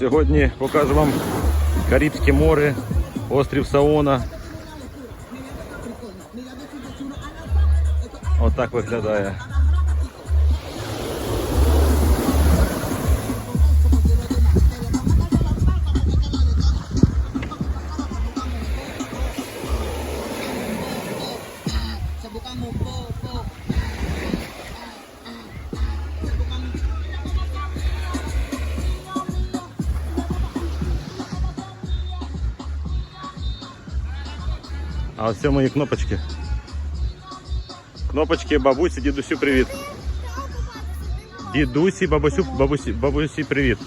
Сьогодні покажу вам Карибське море, острів Саона. Отак виглядає. А ось це мої кнопочки. Кнопочки бабусі, дідусю, привіт. Дідусі, бабусю, бабусі, бабусі, привіт.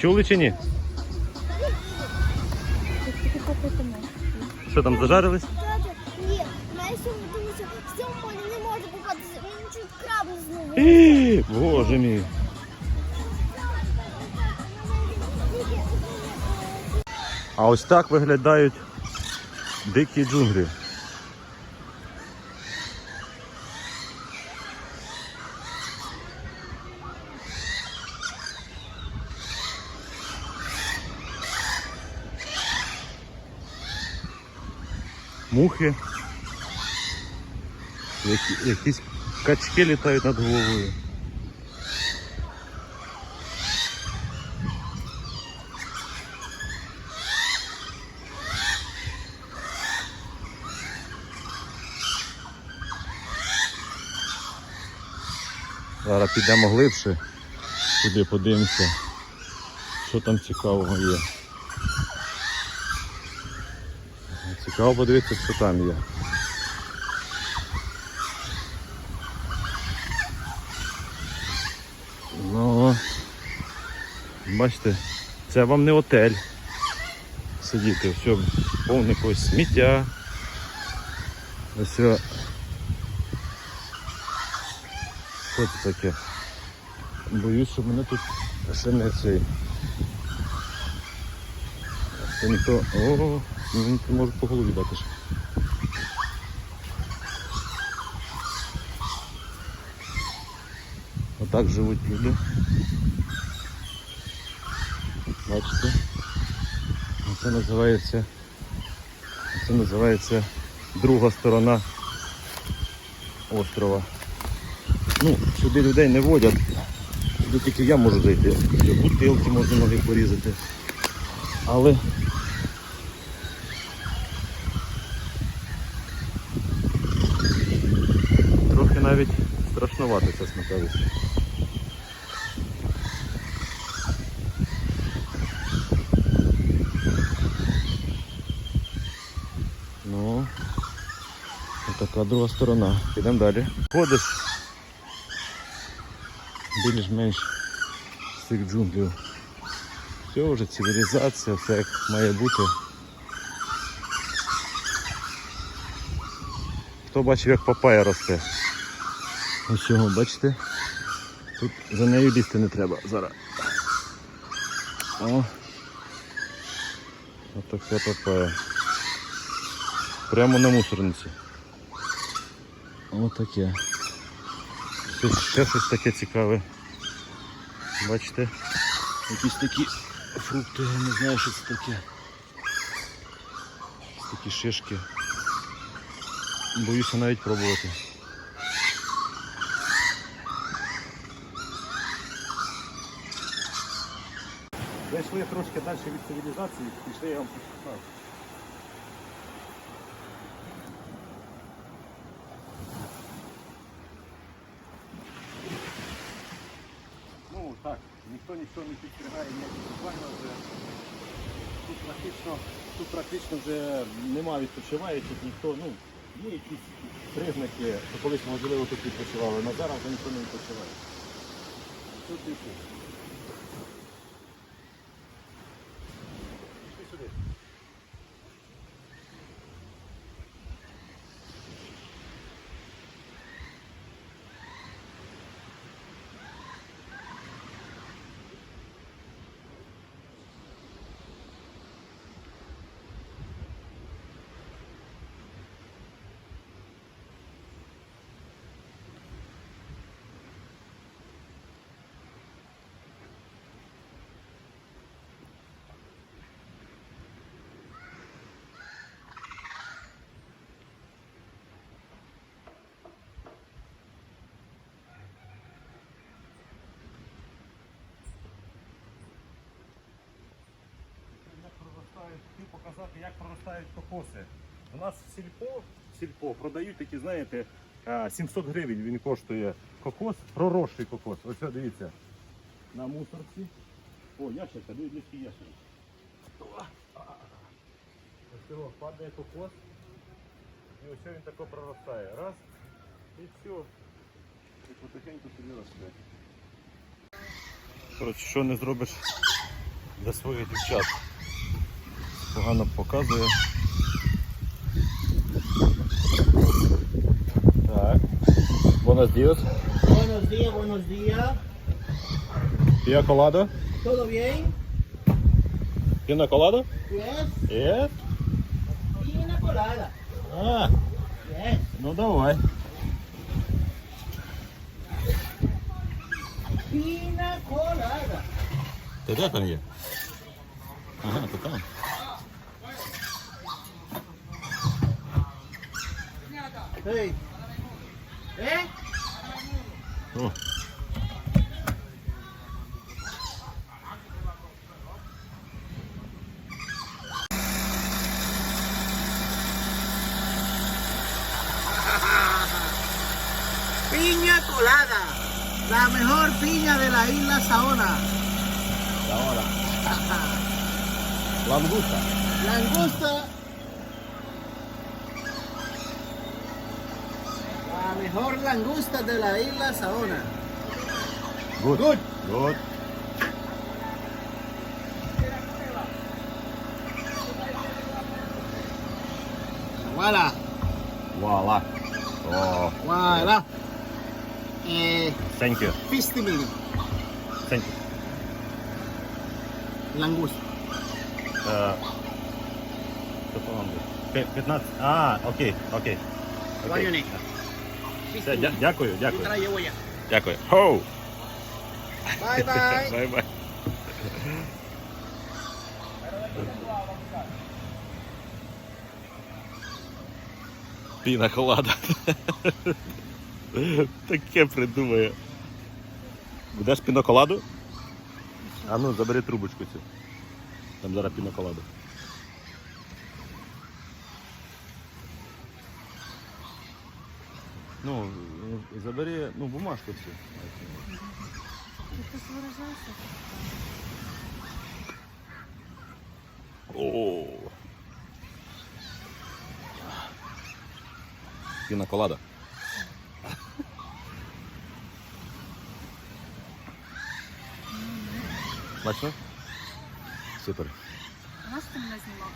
Чули чи ні? Що там, зажарились? Ні, тому що в цьому полі не може купатися, він чуть краб знову. Боже мій. А ось так виглядають дикі джунглі. Мухи. Які, якісь качки літають над головою. Зараз підемо глибше, туди подивимося, що там цікавого є. Цікаво подивитися, що там є. Ну, бачите, це вам не отель. Сидіти, все повне якогось сміття. Ось. О- таке? Боюсь, що мене тут ще не цей. Це ніхто. О, мені тут можуть по голові дати ще. Отак живуть люди. Бачите? Це називається. Це називається друга сторона острова. Ну, сюди людей не водять. Сюди тільки я можу зайти. Бутилки можна ноги порізати. Але трохи навіть страшнувато, чесно кажучи. Ну, така друга сторона. Підемо далі. Ходиш більш-менш з цих джунглів. Все вже цивілізація, все як має бути. Хто бачив, як папая росте? Ось цього, бачите? Тут за нею лізти не треба зараз. О! Ось така папая. Прямо на мусорниці. Ось таке. Тут ще щось таке цікаве. Бачите? Якісь такі фрукти, я не знаю, що це таке. Такі шишки. Боюся навіть пробувати. Зайшли трошки далі від цивілізації, пішли я вам покажу. Ніхто ніхто не підстригає ніяких буквально вже. Тут практично, тут практично вже нема відпочиваючих, ніхто, ну, є якісь признаки, що колись можливо тут відпочивали, але зараз вже ніхто не відпочиває. Тут і тут. Показати, як проростають кокоси. У нас сільпо, сільпо продають такі, знаєте, е, 700 гривень він коштує кокос, проросший кокос. Ось дивіться. На мусорці. О, ящерка, дивіться, який ящерка. Ось цього падає кокос. І ось він тако проростає. Раз. І все. І потихеньку собі росте. Коротше, що не зробиш для своїх дівчат. Погано показує. Так. Buenos días. Buenos días, buenos días. Pia colada? ¿Todo bien? Pina colada? Yes. Yes. Pina colada. А, Yes. ну давай. Pina colada. Ти де там є? Ага, ¿Eh? Oh. Piña colada, la mejor piña de la isla Saona. Ahora. La angusta. La angusta mejor langosta de la isla Saona. Good. Good. Good. Voilà. Voilà. Oh. Eh, Thank you. 50 million. Thank you. Langosta. Uh, 15. Ah, okay, okay. okay. What do you? Все, дя- дякую, дякую. Дякую. Хоу! Bye. Бай-бай. Піна колада. Таке придумає. Будеш піноколаду? А ну, забери трубочку цю. Там зараз піноколаду. Ну, забери ну, бумажку цю. О. Піна колада. Смачно? Супер. Нас там не знімав.